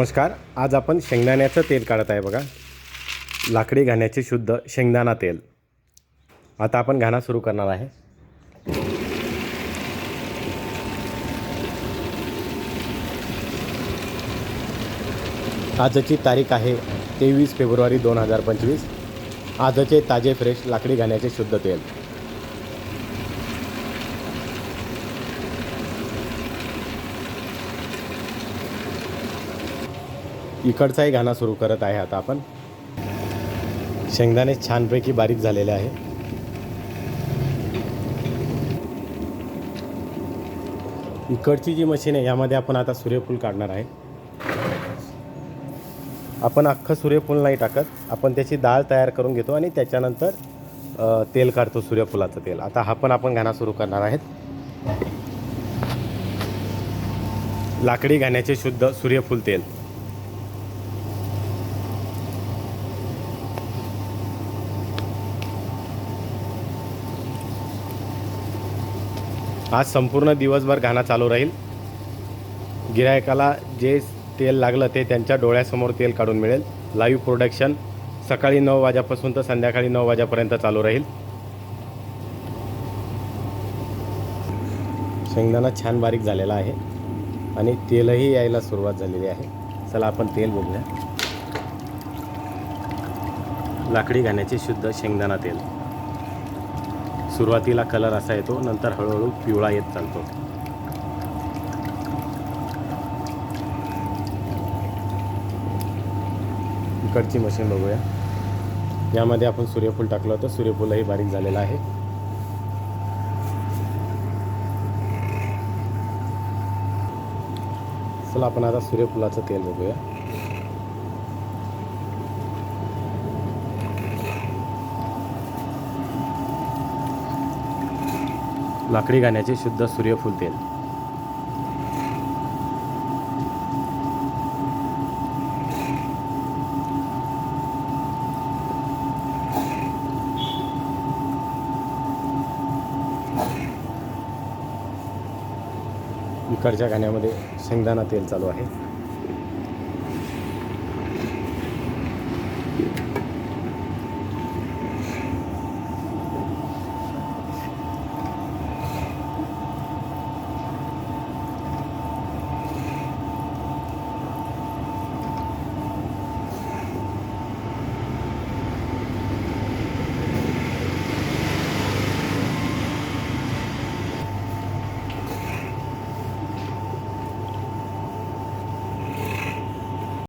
नमस्कार आज आपण शेंगदाण्याचं तेल काढत आहे बघा. लाकडी घाण्याचे शुद्ध शेंगदाणा तेल. आता आपण घाणा सुरू करणार आहे. आजची तारीख आहे तेवीस फेब्रुवारी दोन हजार पंचवीस. आजचे ताजे फ्रेश लाकडी घाण्याचे शुद्ध तेल. इकडचाही घाणा सुरू करत आहे आता आपण. शेंगदाणे छानपैकी बारीक झालेले आहे. इकडची जी मशीन आहे यामध्ये आपण आता सूर्यफूल काढणार आहे. आपण अख्खं सूर्यफूल नाही टाकत आपण त्याची डाळ तयार करून घेतो आणि त्याच्यानंतर तेल काढतो सूर्यफुलाचं तेल. आता हा पण आपण घाणा सुरू करणार आहेत. लाकडी घाण्याचे शुद्ध सूर्यफूल तेल. आज संपूर्ण दिवसभर घाणा चालू राहील. गिरायकाला जे तेल लागलं ते त्यांच्या डोळ्यासमोर तेल काढून मिळेल. लाईव्ह प्रोडक्शन सकाळी नऊ वाजेपासून तर संध्याकाळी नऊ वाजेपर्यंत चालू राहील. शेंगदाणा छान बारीक झालेला आहे आणि तेलही यायला सुरुवात झालेली आहे. चला आपण तेल बघूया. लाकडी घाण्याचे शुद्ध शेंगदाणा तेल. सुरुवातीला कलर असा येतो नंतर हळूहळू पिवळा येत चालतो. इकडची मशीन बघूया. यामध्ये आपण सूर्यफूल टाकलं होतं. सूर्यफूलही बारीक झालेलं आहे. चला आपण आता सूर्यफुलाचं तेल बघूया. लाकडी गाण्याचे शुद्ध सूर्यफूल तेल. इकडच्या गाण्यामध्ये शेंगदाणा तेल चालू आहे.